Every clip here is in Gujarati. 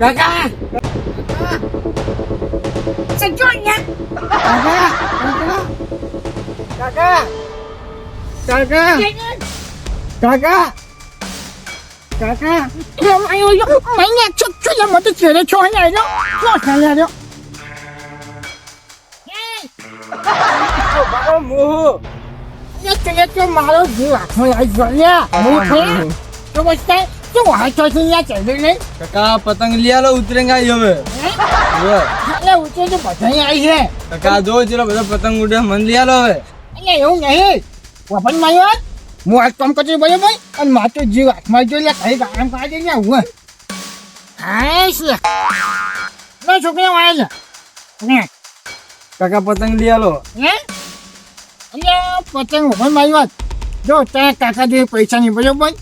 કાકા સજો અહીંયા કાકા કાકા કાકા કાકા કેમ આવ્યો યો મને છો છો યા મત ચેરે છો અહીંયા આવ્યો છો ચાલે આવ્યો બાબા મોહ એ ચલે તો મારો જીવ હાથમાં આવી ગયો હું થઈ તો બસતા તો વાંચો છે યા ચાલે નહીં કાકા પતંગ લઈ આલો ઉતરેંગ આવી હવે. એટલે ઉતરે તો બધા આવી છે કાકા જો ચલો બધા પતંગ ઉડે મન લઈ આલો હવે. એટલે એવું નહીં. વપન માયો હું આ કામ કરતી ભાઈ અને માતો જીવ હાથમાં જો લે કઈ કામ કાઢી ને હું. હા છે ના છોકરા વાળા છે. કાકા પતંગ લઈ આલો. હે? એટલે પતંગ વપન વાત જો ત્યાં કાકા જોડે પૈસા નહીં બરાબર?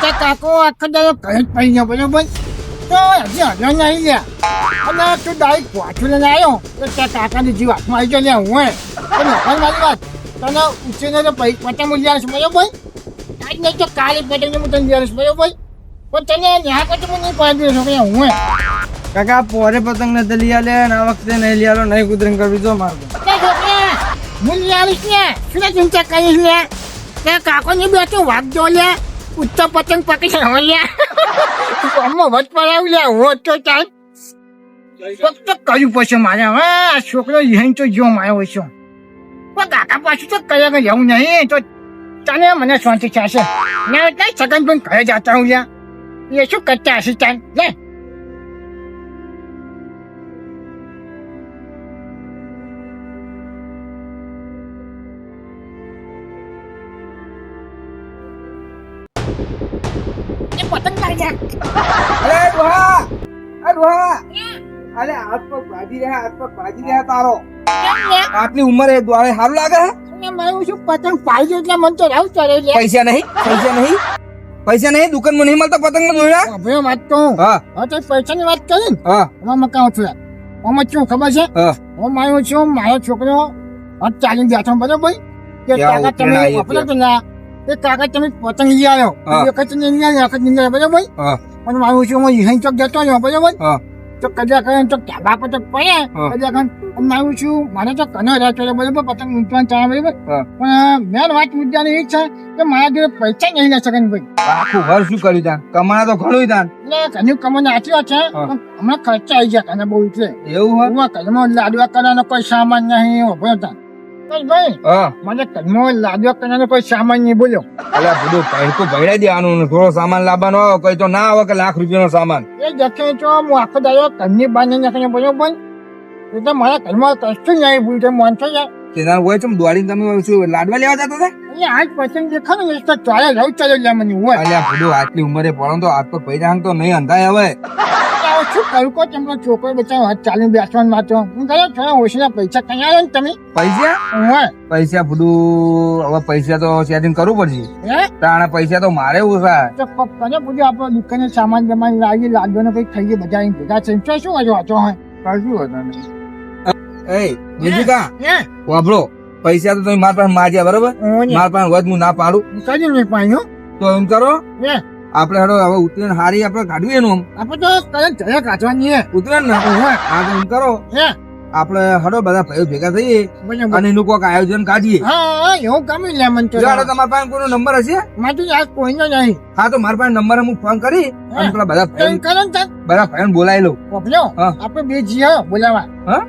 ત્યાં કાકો આખો દાડો ઘરે જ પડી ગયો બરાબર? તો હજી હજાર નહીં ગયા અને તું ડાયરેક્ટ પાછું લઈને આવ્યો તો ત્યાં કાકાની જીવ હાથમાં આવી ગયો હું મારી વાત. તને ઉછીને તો પૈ- પતંગ લઈ આવીશ બરાબર? આજ નહીં તો કાલે પતંગ હું તને આવીશ બરાબર? પણ તને ન્યા પછી હું નહીં પાડી દઉં હું કાકા પોરે પતંગ નથી લઈ આલે આ વખતે નહીં લઈ આલો નહીં કુદરંગ કરવી જો મારે તે. હું લઈ આવીશ ને. શું ચિંતા કરીશ ને તે કાકો ની બેઠું વાગજો લે. ઉત્તર પતંગ પકડી હવે લ્યા. ગામમાં વટ પડાવી લે હો તો ચાલ. ફક્ત કર્યું પડશે મારે, હવે આ છોકરો અહીં તો જો માયો છે પણ કાકા પાછું તો કર્યા જવું નહીં, તો તને મને શાંતિ થશે ના, એટલે સગન પણ ઘરે જતા હું લ્યા. એ શું કરતા હશે ચાલ, લે. હાથ પગ ભાજી રહ્યા હાથ પગ ભાજી રહ્યા તારો. કેમ ઉંમર એ દ્વારે સારું લાગે હે? મારું શું પતંગ પાડી એટલે મને તો રાવ ચડે પૈસા નહીં પૈસા નહીં પૈસા નહીં દુકાનમાં નહીં મળતા પતંગ જોયા હવે વાત તો હું. તો પૈસા ની વાત કરી હા. હવે મેં કહું છું? આમાં શું ખબર છે? હા. માયો છું મારો છોકરો ચાલી ચાલીને છો બરોબર? કે કાકા તમે ઉતરાય તો ના? એ કાકા તમે પતંગ લઈ આવ્યો. વખત નહીં વખત નહીં બરોબર? હા. પણ મારું છું હું અહીં ચોક જતો રહ્યો બરોબર? હા. તો કદાચ કરે તો ધાબા પર તો પડે હા. કરે અને મારું છું મારે તો કનો રહ્યા છે બરોબર પતંગ ઊંચવાનું ચાલે બરોબર. પણ મેન વાત મુદ્દાની એ છે કે મારા જોડે પૈસા નહીં લઈ શકે ભાઈ. આખું ઘર શું કર્યું તાન? કમાણા તો ઘણું તાન. એટલે ઘણી કમાને આચી વાત છે હમણાં ખર્ચા આવી ગયા તને બહુ એટલે. એવું હોય? કલમો લાડવા કરવાનો કોઈ સામાન નહીં ઊભો હતા ભાઈ હા. મને કલમો લાડવા કરવાનો કોઈ સામાન નહીં બોલ્યો. અલ્યા બધું પૈડકું ભરાઈ દેવાનું થોડો સામાન લાવવાનો હોય કઈ તો ના આવે કે લાખ રૂપિયાનો સામાન. એ જશે તો હું આખો ઘરની બહાર નહીં નાખીને બોલ્યો પણ એ તો મારા ઘરમાં કશું નહીં ભૂલ મન થઈ જાય. તેના હોય છે દોડીને તમે શું લાડવા લેવા જતા હતા? આજ પસંદ દેખાડો ને તો ચાલે રહું ચાલે મને હોય. અલ્યા બધું આટલી ઉંમરે પડો તો આજ પર પૈસા તો નહીં અંધાય હવે. શું કરું કો તમને છોકરો બચાવ હાથ ચાલીને બેસવાનું માતો હું કહ્યું થોડા ઓછીના પૈસા આવ્યો ને તમે? પૈસા? હા. પૈસા બધું હવે પૈસા તો સેટિંગ કરવું પડશે. હે? તાણા પૈસા તો મારે ઓછા તો પપ્પાને બધું આપણે દુકાને સામાન જમાન લાવી લાડવાનો કઈ ખાઈએ બધા અહીં ભેગા છે તો શું વાંચો વાંચો હોય કશું હતું એ બીજું કા? હે? વાપરો. પૈસા તો તમે મારા પાસે માગ્યા બરોબર? હું મારા પાસે વધ હું ના પાડું. કદી નહીં પાડ્યું તો એમ કરો. હે? આપણે હેડો હવે ઉત્તરાયણ હારી આપણે કાઢવી એનું આમ. આપણે તો કદાચ જયા કાઢવાની હે ઉત્તરાયણ ના હે. આ તો કરો. હે? આપણે હડો બધા ભાઈઓ ભેગા થઈએ. અને એનું કોઈક આયોજન કાઢીએ. હા હા, એવું કામ લે મન તો જો તમારા પાસે કોઈનો નંબર હશે? મારે આ કોઈનો નહીં. હા તો મારા પાસે નંબર હું ફોન કરી અને પેલા બધા ભાઈઓ- બધા ભાઈઓને બોલાવી લઉં. હા. આપણે બે જીએ બોલાવા. હા?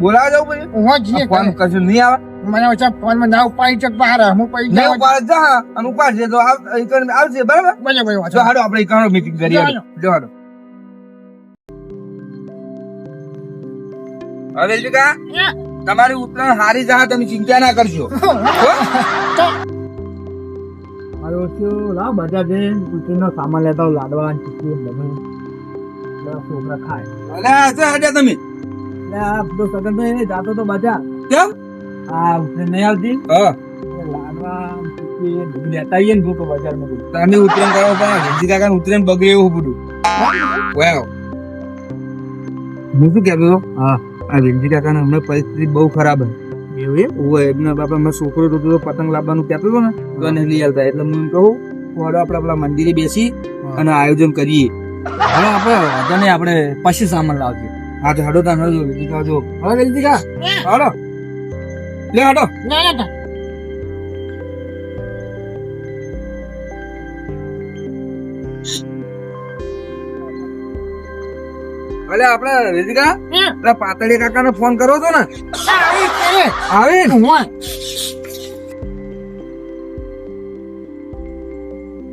બોલાવા જાવ પછી? ઊભો જીએ ફોન કરશું નહીં આવે? મને ઓછા ફોનમાં ના ઉપાડી ચક બહાર હું પડી નહીં જાવ જા અને ઉપાડશે તો આવશે બરાબર? બરાબર ભાઈ વાંચો હાડો આપણે કાણો મીટિંગ કરીએ જો હાડો હવે જીકા તમારી ઉત્તરાયણ હારી જા તમે ચિંતા ના કરજો. બધા કુકીનો સામાન લેતા લાડવા ચીકી બધું છોકરા ખાય. અલે તમે? સગનભાઈ જાતો તો બજાર કેમ? આ ઉતરી નહીં આવતી હા. બધું ને તમે કરો પણ કાકા બગડે એવું વાવ હું? શું કહેતો હા. આ કાકા હમણાં પરિસ્થિતિ બહુ ખરાબ હતી. એવું એમ? ઓય એમના બાપા મેં છોકરો તો પતંગ લાવવાનું કહેતો હતો ને તો એને લઈ આવતા એટલે હું કહું પોડો આપણે આપણા મંદિરે બેસી અને આયોજન કરીએ. હવે આપણે વાંધો નહીં આપણે પછી સામાન લાવજો હા તો હડો વેદિકા જો. હવે વેદિકા હડો. લે હડો ના ના. અલે આપણે રીતિકા હે? પાતળી કાકા ને ફોન કર્યો હતો ને આવી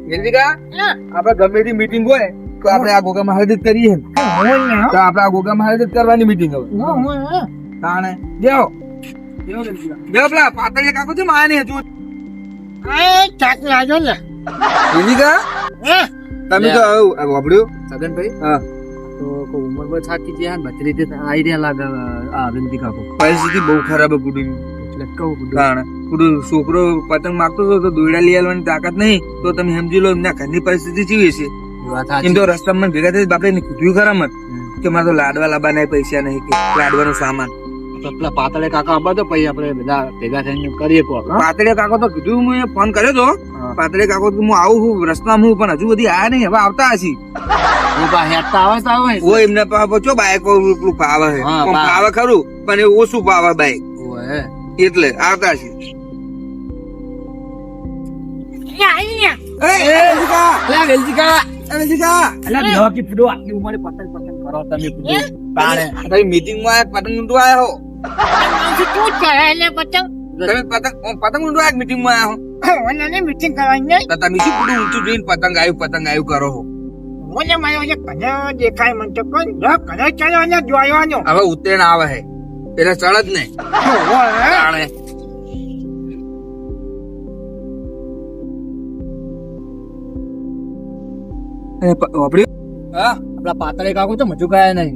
રીતિકા? આપણે ગમે તે મીટિંગ હોય તો આપણે આ ગોગામાં હળદત કરીએ હોય ને, હો. તો આપણે આ ગોગામાં હળદત કરવાની મીટિંગ હવે. તાણે દેવો દેવો પેલા પાતળી કાકો છે માયા નહીં હજુ. આ ચાક લાજો ને. વેદિકા તમે તો આવું વાપર્યું? સગનભાઈ? હા. તો ઉંમર પર થાકી ગયા ને બધી રીતે આવી રહ્યા લાગે આ વિનંતી કાકો. પરિસ્થિતિ બહુ ખરાબ એટલે કહું કારણ કુડું છોકરો પતંગ માગતો હતો તો દોયડા લઈ આવવાની તાકાત નહીં તો તમે સમજી લો એમના ઘરની પરિસ્થિતિ જીવી છે. વાત એમ તો રસ્તામાં ભેગા થઈ બાપે એને કીધું ખરા મત કે મારે તો લાડવા લાવવા નહીં પૈસા નહીં કે લાડવાનો સામાન. પેલા પાતળે કાકા આપા તો પછી આપણે બધા ભેગા થઈને કરીએ કોક પાતળે કાકો તો કીધું મેં ફોન કર્યો તો. પાતળે કાકો તો હું આવું છું રસ્તામાં હું પણ હજુ બધી આયા નહીં હવે આવતા હશી. હું બા હેડતા આવે તો આવે. ઓ એમને પછો બાઈક એટલું પાવે છે હા, પાવે ખરું પણ એ ઓછું પાવે બાઈક. એટલે આવતા હશે. પતંગ કરો તમે પતંગ ઊંડું આયા હો આમાંથી તું જ કરે એટલે પતંગ. તમે પતંગ પતંગ ઊંડું આયા મીટિંગમાં આયા ઓને ને meeting કરવાની નહીં. તો તમે શું બધું ઊંચું જોઈને પતંગ આવ્યું પતંગ આવ્યું કરો છો ઓને મારો જે કલર દેખાય મને તો કોણ? જો કલર ચાલ્યો અને જોવાનો. હવે ઉત્તરાયણ આવે હે એટલે ચડ જ નહીં હા આપણા પાતળે કાકો તો મજુ કયા નહીં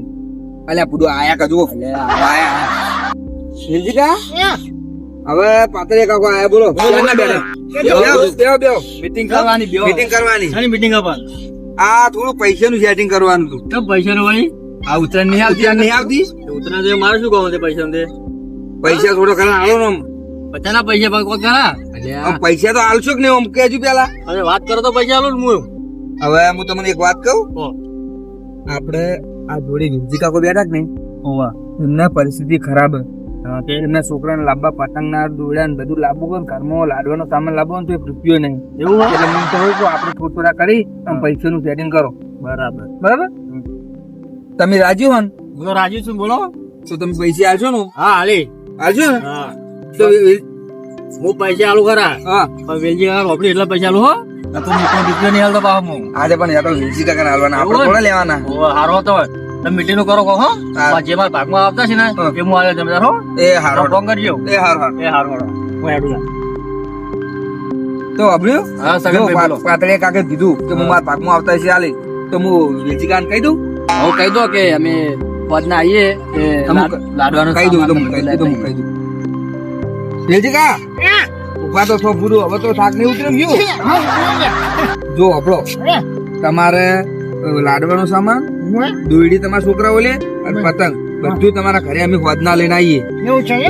અલ્યા પૂરું આયા કજુ આયા શિવજીકા હવે પાતળિયા કાકો આયા બોલો. મીટિંગ કરવાની. મીટિંગ કરવાની. શાની મીટિંગ આપા આ થોડું પૈસાનું સેટિંગ કરવાનું હતું. તો પૈસાનું નો વળી આ ઉત્તરાયણ નહીં આવતી? આ નહીં આવતી? ઉત્તરાયણ તો મારે શું કહું પૈસા દે પૈસા થોડો ખરા આવો ને પચાના ના પૈસા પણ કોઈ ખરા? પૈસા તો આલશો કે નહીં આમ? કેજુ પેલા અરે વાત કરો તો પૈસા આલો ને હું હવે હું તમને એક વાત કહું? આપણે આ જોડી વિરજી કાકો બેઠા કે નહીં? ઓવા એમના પરિસ્થિતિ ખરાબ. હે. તે એમના છોકરાને લાંબા પતંગના દોરડા ને બધું લાંબુ હોય ઘરમાં લાડવાનો સામાન લાંબો ને તો એ રૂપિયો નહીં. એવું એટલે મને તો કહું આપણે થોડું થોડા કરી તમે પૈસાનું સેટિંગ કરો. બરાબર. બરાબર? તમે રાજી હો ને? હું તો રાજી છું બોલો. તો તમે પૈસા આલશો ને હા. હાલી આલશો ને? હા. તો હું પૈસા આલું ખરા. હા. પણ વેલજી કાકા રોપડી એટલા પૈસા આલું હો. તો હું કોઈ દીકરો નહીં હાલતો પાછો હું. આજે પણ યાર વેલજી વિરજી કાકાને આલવાના. આપણે થોડા લેવાના. હારો હતો તમે મીટિંગનું કરો કહો હો. હા. જે મારા ભાગમાં આવતા છે ને હા. એ હું આવ્યો તમે તારો એ હારો ફોન કરજો. એ હારો હારો. એ હારો હારો. હું હેડું. તો અભર્યું હા સગનભાઈ બોલો. પાતળિયા કાકે કીધું કે હું મારા ભાગમાં આવતા છે આલી તો હું વિરજી કાકાને કહી દઉં? હું કહી દો કે અમે પદના આવીએ કે લાડવાનું કહી દઉં તો સામાન હું કહી દઉં કહી દઉં. વિરજી કા? ઊભા તો થો પૂરું હવે તો થાક નહીં ઉતરે ગયું હા, હા, જો આપણો. તમારે લાડવાનો સામાન. દોયડી તમારા છોકરાઓ લે અને પતંગ. બધું તમારા ઘરે અમે હોદના લઈને આવીએ?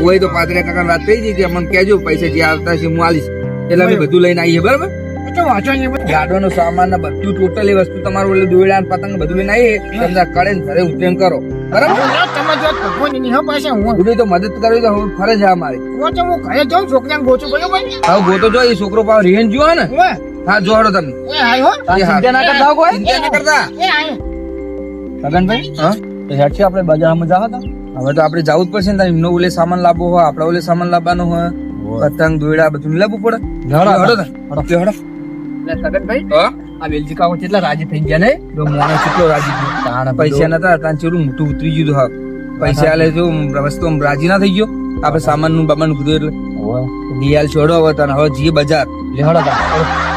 હોય તો પાત્રે કાકા વાત થઈ ગઈ કે અમને કહેજો પૈસા જે આવતા છે હું આલીશ. એટલે અમે બધું લઈને આવીએ બરાબર? એ સામાન બધું. ટોટલ સામાન ને બધું ટોટલી વસ્તુ તમારું એટલે દોયડા અને પતંગ બધું લઈને આવીએ. તમને કડે ને ઘરે ઉત્તરાયણ કરો. બરાબર? ના, તમે જો ભગવાનની હા પાસે હું બધું તો મદદ કરવી તો ફરજ હું ઘરે જાઉં છોકરાને ગોચું બરોબર હવે ગોતો જો એ છોકરો પાવ રિહેન જુઓ ને. હા જોડો તમે. એ હો એ હા. ચિંતા ના કરતા કોઈ? ચિંતા ના કરતા. સગનભાઈ હા? તો હેડ છે આપણે બજારમાં જાવ હતા હવે તો આપણે જવું જ પડશે ને એમનો ઓલે સામાન લાવવો હોય આપણે ઓલે સામાન લાવવાનો હોય. પતંગ દોયડા બધું લાવવું પડે. હડો હડો હડો. હડો હા? આ વેલજી કાકો કેટલા રાજી થઈ ગયા ને? તો મોણે કેટલો રાજી થયો. તાણે પૈસા નતા ત્યાં ચેલું મોટું ઉતરી ગયું હા. પૈસા આલે જો વસ્તુ આમ રાજી ના થઈ ગયો. આપણે સામાનનું બામાન કીધું એટલે દિયાલ છોડો હવે તને હવે જી બજાર. લે હેડો તા.